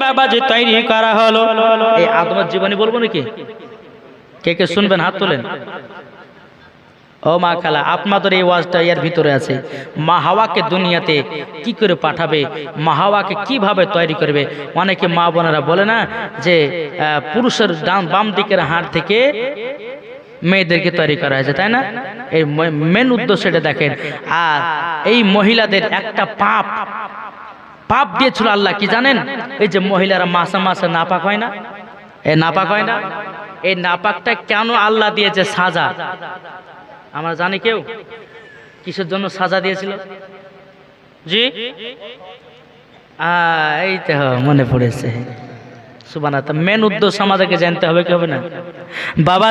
বাবাজি তৈরি করা হলো। এই আদমের জীবনী বলব নাকি? কে কে শুনবেন, হাত তোলেন। ও মা খালা, আপনাদের এই ওয়াজটা এর ভিতরে আছে। মা হাওয়াকে দুনিয়াতে কি করে পাঠাবে? মা হাওয়াকে কীভাবে তৈরি করবে? অনেকে মা বোনেরা বলে না যে পুরুষের ডান বাম দিকের হাড় থেকে মেয়েদেরকে তৈরি করা হয়েছে, তাই না? এই মেন উদ্দেশ্য এটা দেখেন। আর এই মহিলাদের একটা পাপ পাপ দিয়েছিল আল্লাহ কি জানেন? এই যে মহিলারা মাসে মাসে নাপাক হয় না? এই নাপাক হয় না? এই নাপাকটা কেন আল্লাহ দিয়েছে সাজা? আমরা জানি কেউ? কিসের জন্য সাজা দিয়েছিল? জি? এই তো মনে পড়েছে। সুবানা তা মেন উদ্দেশ্য আমাদেরকে জানতে হবে, কি হবে না? বাবা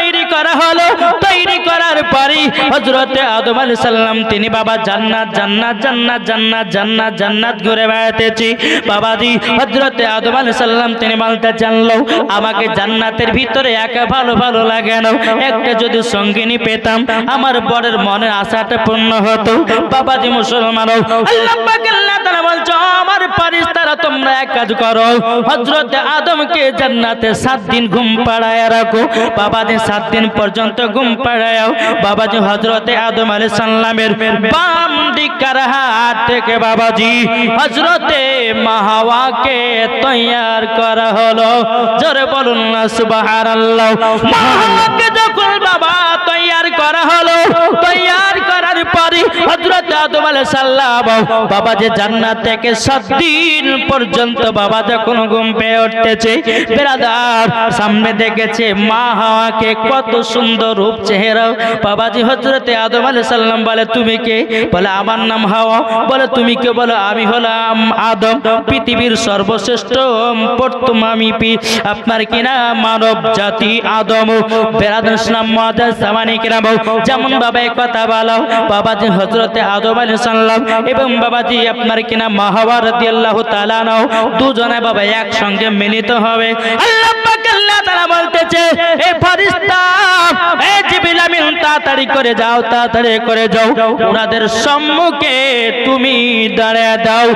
এ করা হলো তৈরি করার পরে হযরত আদম আলাইহিস সালাম, তিনি বাবা জান্নাত জান্নাত জান্নাত জান্নাত জান্নাত জান্নাত ঘুরে বেড়াতেছি। বাবাজি, হযরত আদম আলাইহিস সালাম, তিনি বলতে জানলো, আমাকে জান্নাতের ভিতরে একা ভালো ভালো লাগে না। একটা যদি সঙ্গিনী পেতাম, আমার বরের মনের আশাটা পূর্ণ হতো। বাবাজি মুসলমান বলছো, আমার ফারিস্তারা তোমরা এক কাজ করো। হযরত আদমকে জান্নাতে সাত দিন ঘুম পাড়ায় রাখো। বাবাজি সাত দিন পর্যন্ত ঘুম পাড়ায়ও বাবাজি হযরতে আদম আলাইহিস সালামের বাম দিকের হাত থেকে বাবাজি হযরতে মাহাওয়াকে তৈয়ার করা হলো। জোরে বলুন না, সুবহানাল্লাহ। মাহাওয়াকে যখন বাবা তৈয়ার করা হলো, তৈয়ার করার পরে হযরত আদম আলাইহিস সালাম বাবা যে জান্নাত থেকে সাত পর্যন্ত বাবা যখন ঘুম পেয়ে উঠতেছে বেরাদার সামনে দেখেছে মা কত সুন্দর রূপ, চেহারা। বাবাজি হযরতে আদম আলাইহিস সালাম বলে, তুমি কে? বলে, আমার নাম হাওয়া। বলে, তুমি কে? বলে, আমি হলাম আদম। পৃথিবীর সর্বশ্রেষ্ঠ, প্রথম আমি পি আপনার কিনা মানব জাতি আদম। বেরাদুল সামানি কিরাম। যেমন বাবা কথা বলো, বাবাজি হজরতে আদম আলী সাল্লাম এবং বাবাজি আপনার কিনা মাহাওয়া রাদিয়াল্লাহু তাআলা নাও দুজনে বাবা একসঙ্গে মিলিত হবে। আল্লাহ আল্লাহ তাআলা বলতেছে, এ ফেরেশতা, এ আমিন, তাড়াতাড়ি করে যাও, তাড়াতাড়ি করে যাও। ওনাদের সম্মুখে তুমি দাঁড়িয়ে দাও।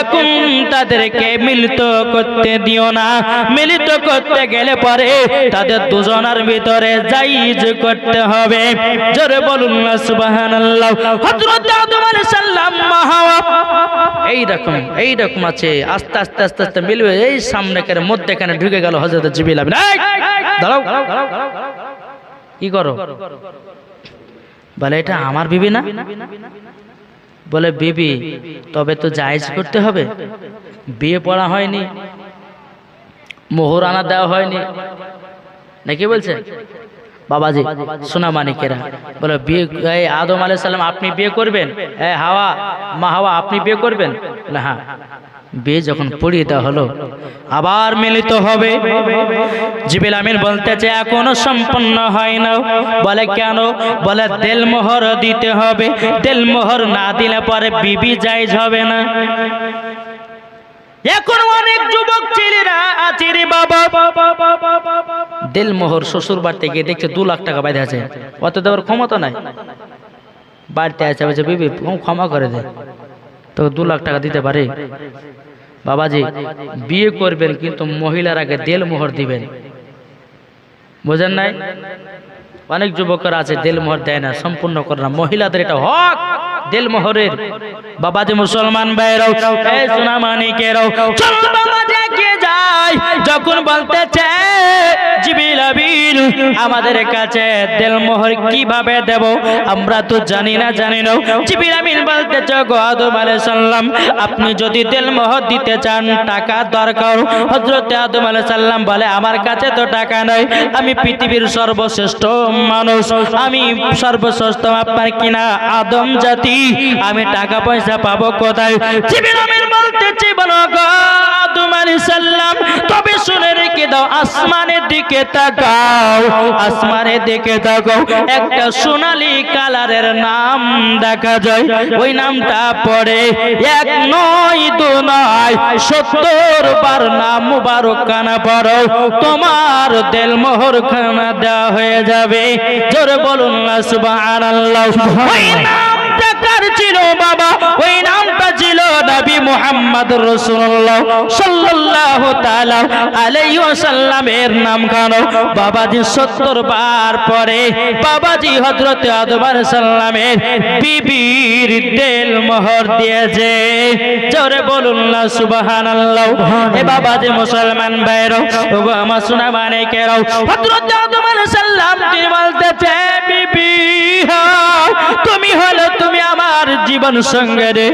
এখন তাদেরকে মিলিত করতে দিও না। মিলিত করতে গেলে পরে তাদের দুজনের ভিতরে জাইজ করতে হবে। জোরে বলুন না, সুবহানাল্লাহ। হযরত আদম আলাইহিস সালাম এই রকম এই রকম আছে। আস্তে আস্তে আস্তে আস্তে মিলবে। এই সামনে করে মধ্যেখানে ঢুকে গেল হযরত জিবরিল আমিন এই দাঁড়াও। কি করো? বলে এটা আমার বিবি না? বলে বিবি তবে তো জায়েজ করতে হবে। বিয়ে পড়া হয়নি। মোহর আনা দেওয়া হয়নি। নাকি বলছে? বাবাজি সোনা মানিকেরা। বলে বিয়ে এই আদম আলাইহিস সালাম আপনি বিয়ে করবেন? এ হাওয়া মা হাওয়া আপনি বিয়ে করবেন? বলে, হ্যাঁ। বিয়ে যখন পড়িয়ে দেওয়া হলো, আবার মিলিত হবে। জিবিল আমিন বলতেছে, এখনও সম্পন্ন হয় না। বলে, কেন? বলে তেল মোহর দিতে হবে। তেল মোহর না দিলে পরে বিবি জায়েজ হবে না। এখন অনেক যুবক, ছেলেরা আছে রে বাবা। দেল মোহর শ্বশুর বাড়িতে গিয়ে দেখছে দু লাখ টাকা বাইরে আছে। অত দেওয়ার ক্ষমতা নাই। বাড়িতে আছে, বলছে, বিবি ক্ষমা করে দে। তো দু লাখ টাকা দিতে পারে। বাবাজি, বিয়ে করবেন কিন্তু মহিলার আগে দেল মোহর দিবেন। বোঝেন নাই? অনেক যুবকরা আছে, দেল মোহর দেয় না, সম্পূর্ণ করে না। মহিলাদের এটা হক। দেল মোহরের বাবাজি মুসলমান ভাইরাও সোনা মানিকেরাও চল বাবাজি এগিয়ে যাই, যখন বলতেছে, জিবিল আবির আমাদের কাছে দেল মোহর কীভাবে দেব, আমরা তো জানি না জানি না। জিবিল আমিন বলতেছে, গো আদম আলাইহিস সালাম আপনি যদি দেল মোহর দিতে চান, টাকা দরকার। হযরত আদম আলাইহিস সালাম বলে, আমার কাছে তো টাকা নাই, আমি পৃথিবীর সর্বশ্রেষ্ঠ মানুষ, আমি সর্বশ্রেষ্ঠ আপনার কিনা আদম জাতি। আমি টাকা পয়সা পাবো কোথায়? সালাম, তবে শুনে রেখে দাও, আসমানের দিকে তাকাও, আসমানের দিকে তাকাও, একটা সোনালী কালারের নাম দেখা যায়, ওই নামটা পড়ে, এক নয় দু নয়, সত্তর বার নাম মুবারক কানা পড়ো, তোমার দেল মোহর খানা দেওয়া হয়ে যাবে, জোরে বলুন সুবহানাল্লাহ, ওই কার ছিল বাবা, ওই নামটা ছিল নবী মুহাম্মদ রাসূলুল্লাহ সাল্লাল্লাহু তাআলা আলাইহি ওয়াসাল্লামের নাম কানো বাবাজি 70 বার পরে বাবাজি হযরত আদম আলাইহিস সালামের বিবির দেল মোহর দিয়েছে। জোরে বলুন না, সুবহানাল্লাহ। এ বাবাজি মুসলমান ভাইরো ওগো আমার শোনা মানে কেরাও হযরত আদম আলাইহিস সালাম কি বলতেছে, বিবি তুমি হলো, তুমি আমার জীবন সঙ্গে রে।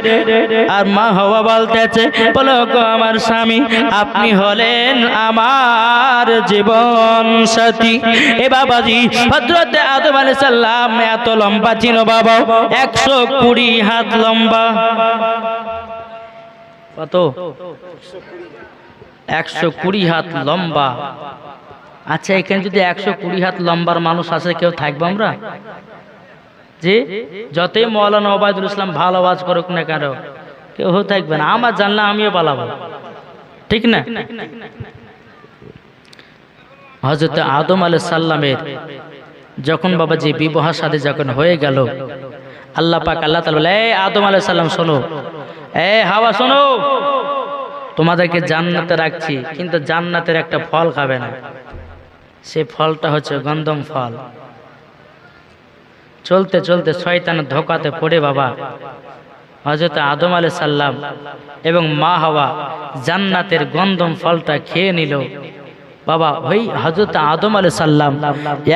আর মা হওয়া বলতেছে, বলো আমার স্বামী, আপনি হলেন আমার জীবন সাথী। এ বাবাজি আলাইহিস সালাম এত লম্বা ছিল বাবা, একশো কুড়ি হাত লম্বা। কত? একশো কুড়ি হাত লম্বা। আচ্ছা এখানে যদি একশো কুড়ি হাত লম্বার মানুষ আছে, কেউ থাকব আমরা? যে যতই মৌলানা ওবায়দুল ইসলাম ভালো আওয়াজ করুক না কেন, কেউ থাকবে না। আমার জানলে আমিও পালাবো। ঠিক না? হজরত আদম আলাই সাল্লামের যখন বাবাজি বিবাহ সাথে যখন হয়ে গেল, আল্লাহ পাক আল্লাহ তালা এই আদম আলাই সাল্লাম শোনো। এ হাওয়া, শোনো। তোমাদেরকে জান্নাতে রাখছি, কিন্তু জান্নাতের একটা ফল খাবে না। সে ফলটা হচ্ছে গন্ধম ফল। চলতে চলতে শয়তানের ধোকাতে পড়ে বাবা। হজরত আদম আলাই সাল্লাম এবং মা হওয়া জান্নাতের গন্ধম ফলটা খেয়ে নিল। বাবা, ওই হজরত আদম আলাই সাল্লাম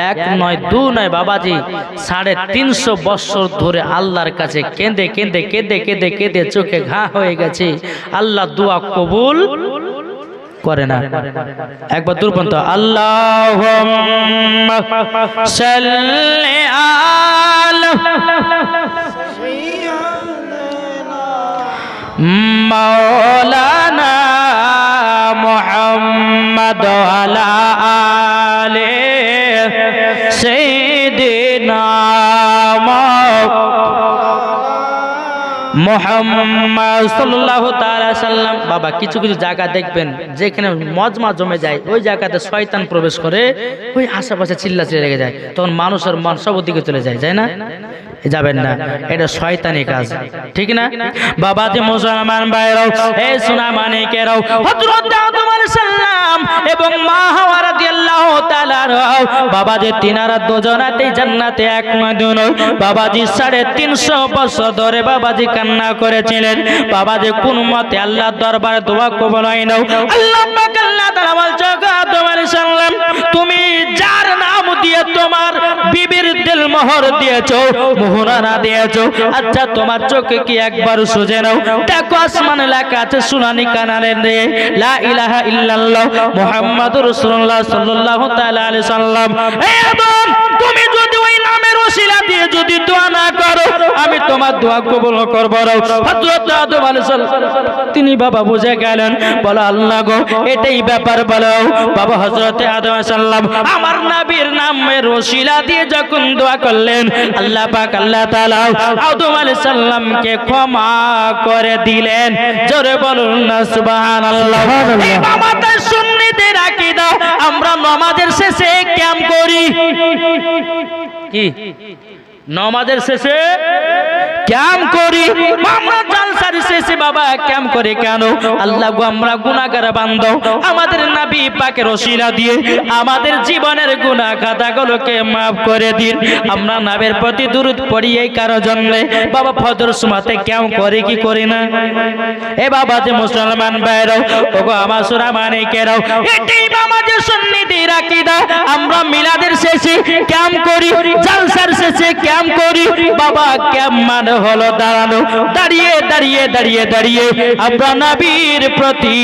এক নয়, দু নয় বাবাজি সাড়ে তিনশো বৎসর ধরে আল্লাহর কাছে কেঁদে কেঁদে কেঁদে কেঁদে কেঁদে চোখে ঘা হয়ে গেছে। আল্লাহ দুয়া কবুল করে না। একবার দুর্বন্ত আল্লাহ মৌলানা মোহাম্মদ আলে সাল্লাম। বাবা, কিছু কিছু জায়গা দেখবেন যেখানে মজমা জমে যায়। ওই জায়গাতে শয়তান প্রবেশ করে, ওই আশেপাশে চিল্লা চিল্লা লেগে যায়। তখন মানুষের মন সব দিকে চলে যায় যায় না? যাবেন না। এটা শয়তানি কাজ। ঠিক না? বাবা, যে মুসলমান ভাইরাও এই সোনা মানিকেরাও হযরত আদম আলাইহিস সালাম এবং মা হাওয়া রাদিয়াল্লাহু তাআলা বাবা, যে তিনারা দুজনাতেই জান্নাতে এক মাদুন বাবাজি সাড়ে তিনশো বছর ধরে বাবাজি কান্না করেছিলেন। বাবাজি কোন মতে আল্লাহ দরবারে দোয়া কবল হয় নাম আচ্ছা নাও? দেখো আসমান লেখা আছে, সুনানি কানালে রে, লা ইলাহা তুমি যদি ওই নামের ওসিলা দিয়ে যদি দোয়া না করো আমি তোমার দোয়া কবুল করব না হযরত আদম আলাইহিস তিনি বাবা বুঝে গেলেন বলো আল্লাহ গো এটাই ব্যাপার বলো। বাবা হযরত আদম সালাম আমার নবীর নামের ওসিলা দিয়ে যখন দোয়া করলেন আল্লাহ পাক আল্লাহ তাআলা আদম আলাইহিস সালামকে ক্ষমা করে দিলেন। জোরে বলুন না সুবহানাল্লাহ। এই বাবাদের সুন্নিদের আকীদা আমরা নামাজের শেষে ক্যাম্প করি। কি? নমাজের শেষে ক্যাম করি? আমরা জালসার শেষে বাবা ক্যাম করে কেন? আল্লাহ গো, আমরা গুনাহগার বান্দো। আমাদের নবী পাকের ওসিলা দিয়ে আমাদের জীবনের গুনাহ খাতাগুলোকে maaf করে দিন। আমরা নবের প্রতি দুরূদ পড়ি এই কারও জন্য। বাবা, ফজর সুমাতে ক্যাম করে কি করে না? এ বাবা যে মুসলমান ভাইরাও ওগো, আমার সুরা মানে কেরাও এটাই বাবা আমাদের সুন্নিদের আকীদা। আমরা মিলাদের শেষে ক্যাম করি, জালসার শেষে ক্যাম করি। বাবা, ক্যাম মানে হলো দাঁড়ানো দাঁড়িয়ে দাঁড়িয়ে দাঁড়িয়ে দাঁড়িয়ে। আমরা নবীর প্রতি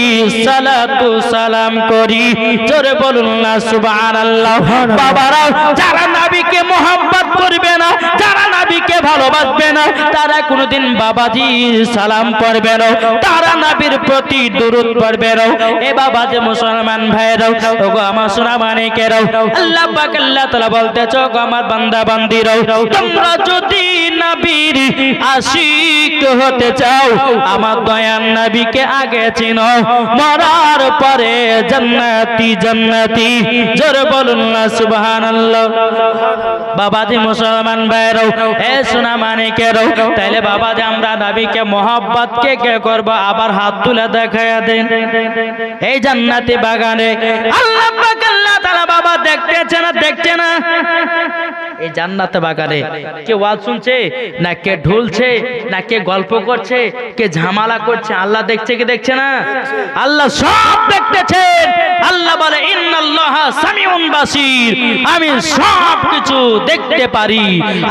সালাতু সালাম করি। জোরে বলুন না সুবহানাল্লাহ। বাবারা যারা নবীকে মোহাব্বত করবে না, যারা নবীকে ভালোবাসবে না, তারা কোনোদিন বাবাজি সালাম পড়বে না, তারা নাবির প্রতি দূরত পড়বে না। এ বাবাজি মুসলমান ভাইরাও ওগো আমার সোনা মানিকেরাও আল্লাহ পাক আল্লাহ তাআলা বলতেছ গো আমার বান্দা বান্দিরাও তোমরা যদি নবীর আশিক হতে চাও, আমার দয়ান নবীকে আগে চিনো, মরার পরে জান্নাতি জান্নাতি, জোর বলুন না সুবহানাল্লাহ। বাবাজি মুসলমান ভাইরাও এ সোনা মানিকেরাও তাইলে বাবাজি আমরা নবীকে মোহাব্বত কে কে করব? আবার হাত তুলে দেখায়া দেন। এই জান্নাতি বাগানে আল্লাহ পাক আল্লাহ তাআলা বাবা দেখতেছে না, দেখছে না? এই জান্নাতে বাগানে কে ওয়াজ শুনছে, না কে ঢুলছে, না কে গল্প করছে, কে ঝামেলা করছে, আল্লাহ দেখছে কি দেখছে না? আল্লাহ সব দেখতেছেন। আল্লাহ বলে সামিউন বাসির। আমি সব কিছু দেখতে পারি।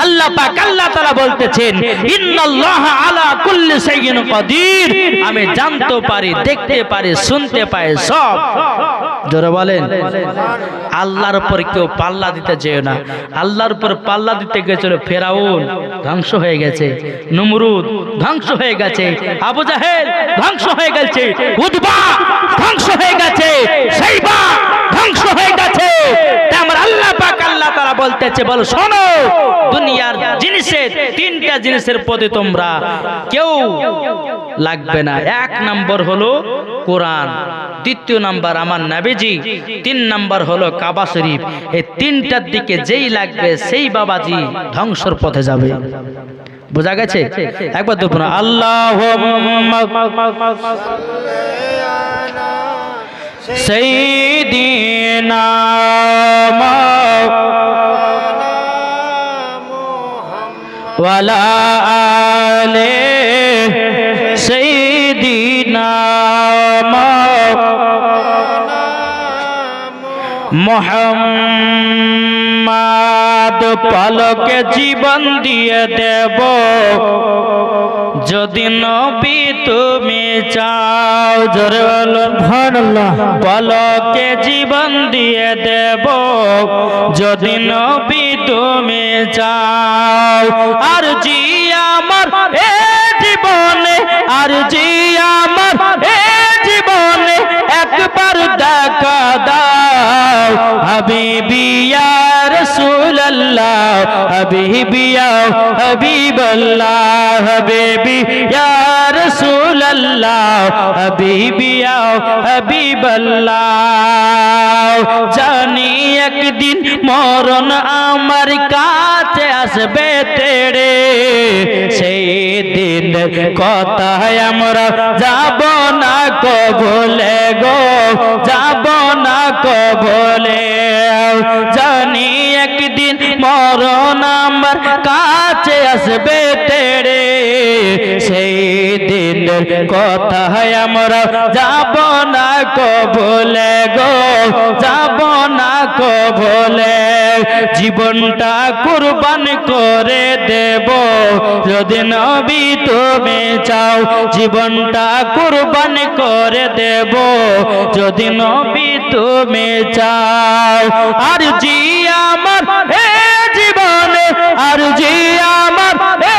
আল্লাহ পাক আল্লাহ তাআলা বলতেছেন, ইন্নাল্লাহ আলা কুল্লি শাইইন কাদির। আমি জানতে পারি, দেখতে পারি, শুনতে পাই সব। জোরে বলেন। আল্লাহর উপর কেউ পাল্লা দিতে যেও না। আল্লাহর উপর পাল্লা দিতে গেছিল ফেরাউন, ধ্বংস হয়ে গেছে। নমরুদ, ধ্বংস হয়ে গেছে। আবু জাহেল, ধ্বংস হয়ে গেছে। উদ্বা, ধ্বংস হয়ে গেছে। সেইবা, ধ্বংস হয়ে গেছে। আমার আল্লাহ পাক আল্লাহ তারা বলতেছে, বলো, শোনো, দুনিয়ার জিনিসের, তিনটা জিনিসের প্রতি তোমরা কেউ লাগবে না। এক নম্বর হলো কোরআন। দ্বিতীয় নাম্বার আমার নাবিজি। তিন নাম্বার হলো কাবা শরীফ। এই তিনটার দিকে যেই লাগবে সেই বাবাজি ধ্বংসর পথে যাবে। বোঝা গেছে? একবার দেখুন না। আল্লাহ সেই দিন ওয়ালা আলে মোহাম্মদ পালকে জীবন দিয়ে দেব। যদি নবী তুমি চাও জোরে পলকে জীবন দিয়ে দেব। যদি নবী তুমি চাও আর জি আমার এ জীবনে আর জি আমার এ একবার দেখা দাও। হাবিবি ইয়া রাসূলুল্লাহ, হাবিবি ইয়া হাবিবাল্লাহ, হাবিবি ইয়া রাসূলুল্লাহ, হাবিবি ইয়া হাবিবাল্লাহ। জানি একদিন মরণ আমার কাছে আসবে তেড়ে সেই দিন কথায় আমরা যাব না কবলে গো, যাব না কবলে জানি একদিন মরণ আমার কাছে আসবে তেড়ে সেই দিন কথায় আমরা যাব না কবলে গো, যাব না কবলে জীবনটা কুরবান করে দেব। যদি নবী তুমি চাও, জীবনটা কুরবান করে দেব। যদি নবী তুমি চাও, আর জি আমার হে জীবনে, আর জি আমার হে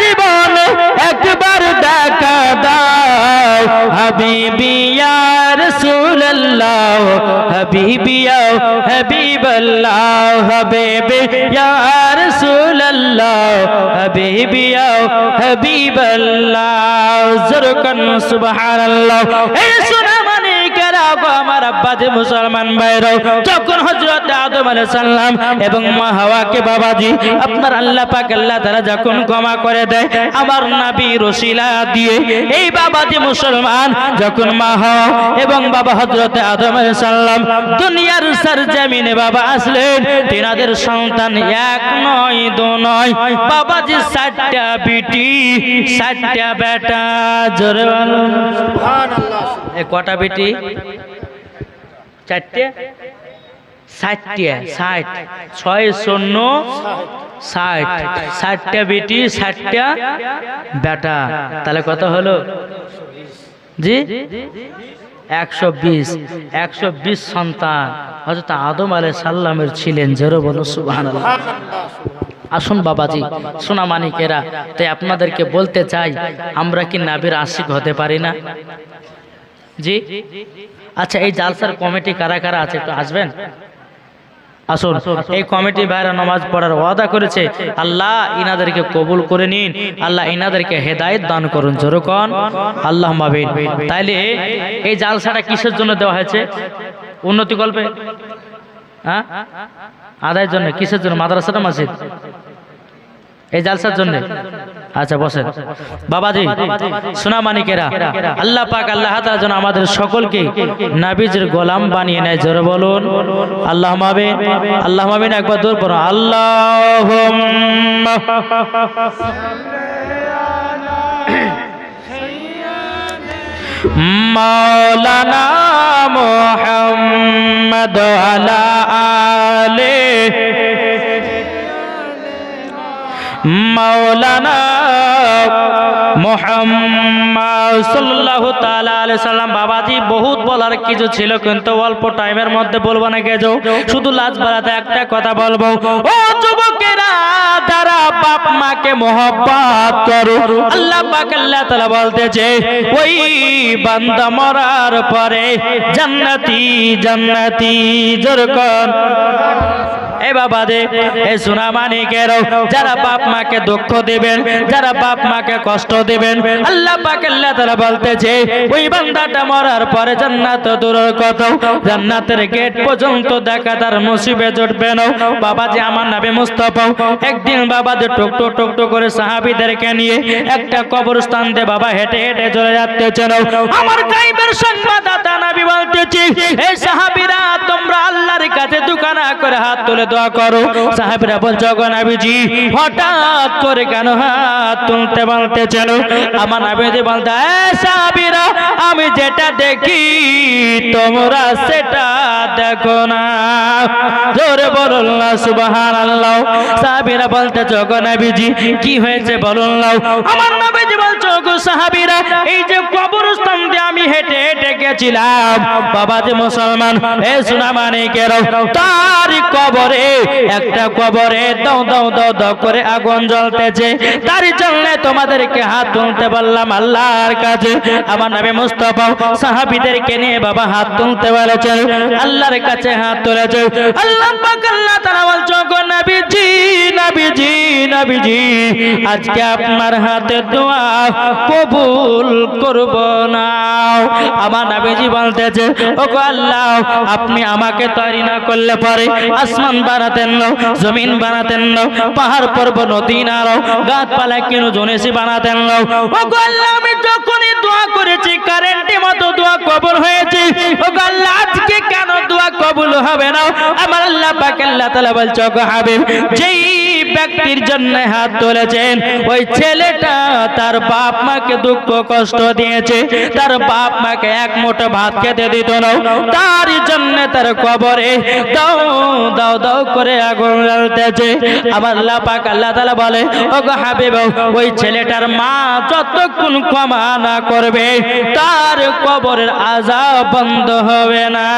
জীবনে একবার দেখা দাও। হাবিবি ইয়া রাসূলুল্লাহ, হাবিবি ইয়া হাবিবাল্লাহ, হাবিবি ইয়া রাসূলুল্লাহ, হাবিবি ইয়া হাবিবাল্লাহ, জরকান সুবহানাল্লাহ। এই আব্বা যে মুসলমান ভাইরাও যখন হযরত আদম আলাইহিস সালাম এবং মা হাওয়াকে বাবাজি আপনার আল্লাহ পাক আল্লাহ তাআলা যখন ক্ষমা করে দেয় আবার নবী রসিলা দিয়ে এই বাবাজি মুসলমান যখন মা হাওয়া এবং বাবা হযরত আদম আলাইহিস সালাম দুনিয়ার সরজমিনে বাবা আসলেন তিনাদের সন্তান এক নয় দু নয় বাবাজি ষাটটা বিটি ষাটটা বেটা জোরে কটা বেটি? চারটে? ষাটটে। ষাট। ছয় শূন্য। ষাট। ষাটটা বেটি, ষাটটা বেটা। তাহলে কত হলো? জি? একশো বিশ। একশো বিশ সন্তান। হজরত আদম আলাই সাল্লামের ছিলেন, জেরো বলো সুবাহ আসুন বাবাজি সোনা মানিকেরা, তাই আপনাদেরকে বলতে চাই, আমরা কি নাবির আশিক হতে পারি না? জি? আচ্ছা এই জালসার কমিটি কারা কারা আছে একটু আসবেন? আসুন, এই কমিটি ভাইরা নামাজ পড়ার ওয়াদা করেছে, আল্লাহ ইনাদেরকে কবুল করে নিন, আল্লাহ ইনাদেরকে হেদায়েত দান করুন জোরকন আল্লাহ মাবিন তাইলে এই জালসাটা কিসের জন্য দেওয়া হয়েছে? উন্নতি গল্পে? হ্যাঁ? আদায়ের জন্য, কিসের জন্য? মাদ্রাসাটা, মসজিদ? এই জালসার জন্য? আচ্ছা বসেন। বাবাজি সোনা মানিকেরা আল্লাহ পাক আল্লাহ তাআলা যেন আমাদের সকলকে নাবিজের গোলাম বানিয়ে নেয়। জোরে বলুন আল্লাহ মাবে আল্লাহ মাবিন একবার দূর পড়ো। আল্লাহ মাওলানা মোহাম্মদ আলা আলে মাওলানা মোহাম্মদ সাল্লাল্লাহু তাআলা বাবাজি, বহুত বলার কিছু ছিল, কিন্তু অল্প টাইমের মধ্যে বলব না শুধু লাজ একটা কথা বলব। বাপ মাকে আল্লাহ বলতেছে, ওই মরার পরে জান্নাতি জান্নাতি, জোর এ একদিন বাবা যে টুক টুক টুক টুক করে নিয়ে একটা কবরস্থান দিয়ে বাবা হেঁটে হেঁটে চলে যাচ্ছেন। আমার গাইবের সংবাদদাতা নবী এই সাহাবীরা, তোমরা আল্লাহর কাছে দুকানা করে হাত তুলে দোয়া করো। সাহাবীরা বলছো নবীজি হঠাৎ করে কেন হাত তুলতে বলতেছেন আমার নবীজি বলতে সাহাবীরা আমি যেটা দেখি তোমরা সেটা দেখো না। জোরে বলুন না সুবহানাল্লাহ। সাহাবীরা বলতে গো নবীজি কি হয়েছে বলুন আমার নবীজি বলছো গো সাহাবীরা, এই যে কবরস্থান দিয়ে আমি হেঁটে হেঁটে গেছিলাম। বাবা যে মুসলমান তার কবরে, একটা কবরে করে আগুন জ্বলতেছে। জন্য তোমাদেরকে হাত তুলতে বললাম আল্লাহর কাছে। আমার নামে মুস্তফা সাহাবীদেরকে নিয়ে বাবা হাত তুলতে বলেছেন, আল্লাহর কাছে হাত তুলেছে। আল্লাহ পাক বলছো গো নবীজি নবীজি, আজকে আপনার হাতে দোয়া কবুল করব না। আমার নবীজি বলতেছে ও গো আল্লাহ, আপনি আমাকে তৈরি না করলে পরে আসমান বানাতেন না, জমিন বানাতেন না, পাহাড় পর্বত, নদী নাও গাছপালা কিনো জনেসি বানাতেন না। ও গো আল্লাহ, আমি যখনই দোয়া করেছি কারেন্টের মতো দোয়া কবুল হয়েছে। ও গো আল্লাহ, আজকে কেন দোয়া কবুল হবে না? আমার আল্লাহ পাক আল্লাহ তাআলা বলছো গো হাবিব, যেই ব্যক্তির জন্য হাত তুলেছেন। ওই ছেলেটা তার বাপ মাকে দুঃখ কষ্ট দিয়েছে। তার বাপ মাকে এক মুঠো ভাত খেতে দিত না। তার জন্য তার কবরে দাও দাও দাও করে আগুন জ্বলতেছে। আমার আল্লাহ পাক আল্লাহ তাআলা বলে ও গো হাবিব, ওই ছেলেটার মা যতক্ষণ ক্ষমা না করবে, তার কবরের আজাব বন্ধ হবে না।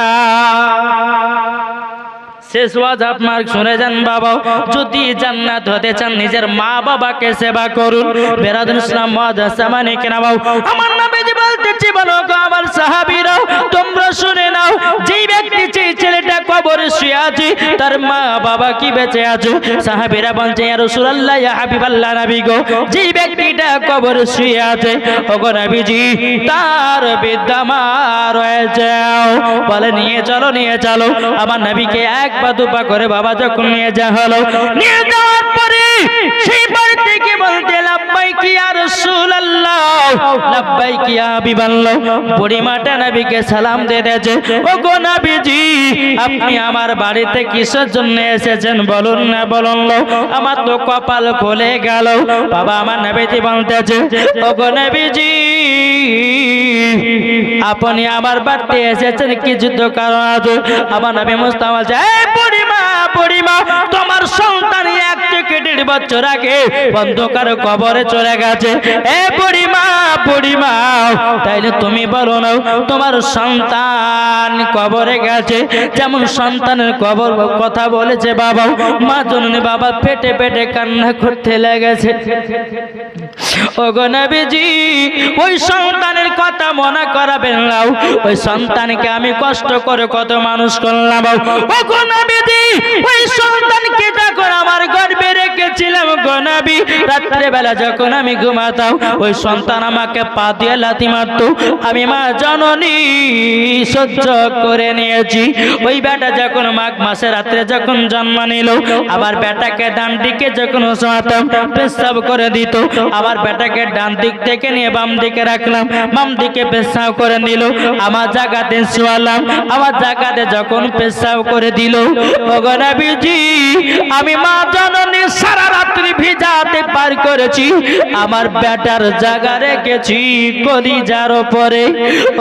শেষ ওয়াজ আপনার শুনে যান বাবা যদি জান্নাত হতে চান, নিজের মা বাবাকে সেবা করুন। বেরাদুল ইসলাম ওয়াজ সামানে কেনা বাবু? আমার নামে যে বলতেছি বলো আমার সাহাবীরাও, তোমরা শুনে নাও। যেই ব্যক্তি যেই ছেলেটা কবরে শুয়ে আছে, তার মা বাবা কি বেঁচে আছে? সাহাবীরা বলছে, ইয়া রাসূলুল্লাহ, ইয়া হাবিবাল্লাহ নবী গো। যেই ব্যক্তিটা কবরে শুয়ে আছে, ওগো নবীজি, তার বিদ্যা মা রয়েছে বলে, নিয়ে চলো নিয়ে চলো। আমার নবীকে এক পা দুপা করে বাবা যখন নিয়ে যা হলো, নিয়ে যাওয়ার পরে সেই বাড়ি থেকে বলতে লাব্বাই কি আর কি আপনি আমার বাড়িতে কিসের জন্য এসেছেন? বলুন না, বলুন আমার তো বাবা আমার বলতেছে ও গো নবীজি আপনি আমার বাড়িতে এসেছেন কিছু তো কারণ আছে আমার নবী মুস্তাফা বলছে এই বুড়ি মা বুড়িমা, তোমার সন্তান এক থেকে দেড় বছর আগে অন্ধকার কবরে চলে গেছে। এ বুড়িমা বুড়িমা, তাইলে তুমি বলো না, তোমার সন্তান কবরে গেছে। যেমন সন্তানের কবর কথা বলেছে বাবা, মা জননী বাবা পেটে পেটে কান্না করতে লেগেছে। ওগো নবীজি, ওই সন্তানের কথা মনে করাবেন নাও ওই সন্তানকে আমি কষ্ট করে কত মানুষ করলাম। ওগো নবীজি, ওই সন্তানকে যখন আমার গর্বে রেখেছিলাম গো নবী রাত্রে বেলা যখন আমি ঘুমাতাম, ওই সন্তান আমাকে পা দিয়ে লাথি মারতো। আমি মা জননী সহ্য করে নিয়েছি। ওই বেটা যখন মাঘ মাসে রাত্রে যখন জন্ম নিল, আবার বেটাকে ডান দিকে যখন শোয়াতাম পেশাব করে দিত, আবার বেটাকে ডান দিক থেকে নিয়ে বাম দিকে রাখলাম। বাম দিকে পেশাব করে নিল। আমার জায়গাতে শোয়ালাম। আমার জায়গাতে যখন পেশাব করে দিল। ভগনাবিজি আমি মা জননী সারা রাত্রি ভিজাতে পার করেছি। আমার বেটার জায়গা রেখেছি কলিজার পরে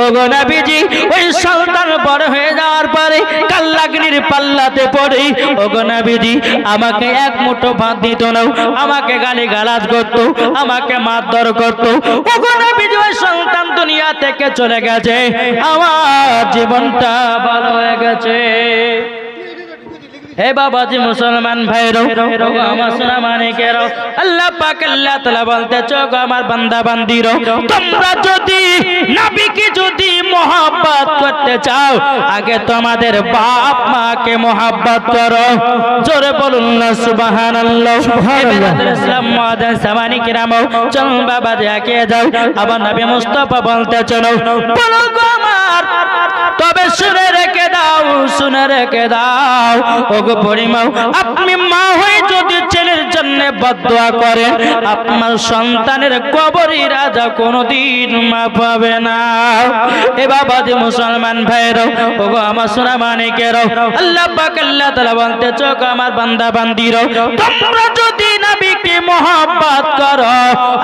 ওগনাবিজি ওই সন্তান বড় হয়ে যাওয়ার পরে কাল্লাগ্নির পাল্লাতে পড়ে। ওগনাবিজি আমাকে এক মুঠো ভাত দিত না। আমাকে গালি গালাজ করতো। আমাকে মারধর করতো। বিজয় সন্তান দুনিয়া থেকে চলে গেছে। আমার জীবনটা ভালো হয়ে গেছে। হে বাবাজি মুসলমান ভাইরো আমার সোনা মানিকেরো আল্লাহ পাক আল্লাহ তাআলা বলতে চোখ আমার বান্দা বান্দিরো তোমরা যদি নবীকে যদি মোহাব্বত করতে চাও আগে তোমাদের বাপ মাকে মোহাব্বত করো। জোরে বলুন না সুবহানাল্লাহ। সুবহানাল্লাহ। ইসলাম মুআদ্দিন সামানি কিরামো চল বাবা দেখে যাও। আবার নবী মুস্তাফা বলতে চলো বলো গো আমার তবে শুনে রেখে দাও, শুনে রেখে দাও। ওগো পরিমাও, আপনি মা হয়ে যদি ছেলের জন্য বদুয়া করেন, আপনার সন্তানের কবরই রাজা কোনোদিন মা পাবে না। এ বাবা যে মুসলমান ভাইরও ওগো আমার সোনা মানিকেরও, আল্লাহ পাক আল্লাহ তাআলা বলতে চোখ আমার বান্দা বান্দিরও, তোমরা যদি নবীকে মোহাব্বত করো,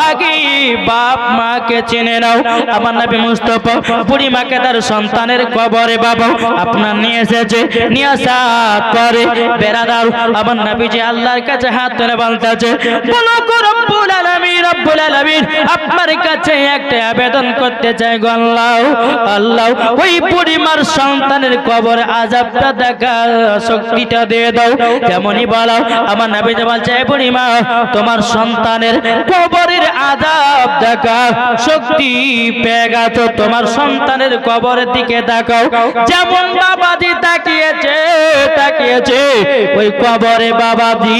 আগে বাপ মাকে চিনে নাও। আমার নবী মুস্তফা বুড়ি মাকে তার সন্তানের কবরে বাবা আপনার নিয়ে এসেছে। নিয়ে আসার পরে বেড়াদার, আমার নবীজি আল্লাহর কাছে হাত ধরে বলতেছে, বলো রব্বুল আলামিন রব্বুল আলামিন, আপনার কাছে একটা আবেদন করতে চাই গো আল্লাহ। আল্লাহ, ওই বুড়িমার সন্তানের কবর আজাবটা দেখা শক্তিটা দিয়ে দাও। যেমনই বলো, আমার নবী যে বলছে, "এ বুড়িমা তোমার সন্তানের কবরের আজাব দেখা শক্তি পেগাত তোমার সন্তানের কবরের দিকে তাকাও। যেমন বাবাজি তাকিয়েছে তাকিয়েছে, ওই কবরে বাবাজি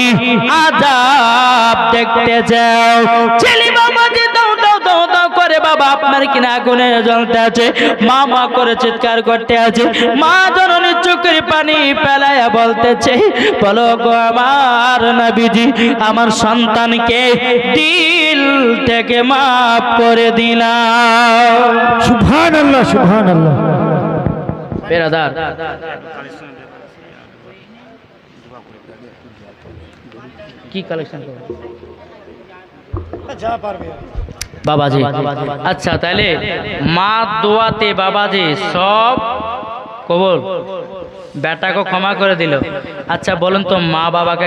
আজাব দেখতে যাও ছেলে আপনার কিনা আগুনে জ্বলতে আছে মা মা করে চিৎকার করতে আছে মা জননী চোখের পানি পেলায়া বলতেছে বলো গো আমার নবীজি আমার সন্তানকে দিল থেকে মাফ করে দিলাম। সুবহানাল্লাহ সুবহানাল্লাহ। বেরাদার। কি কালেকশন করব বাবাজি। আচ্ছা তাহলে মা দোয়াতে বাবাজি সব কবল। বেটাকে ক্ষমা করে দিল। আচ্ছা বলুন তো মা বাবাকে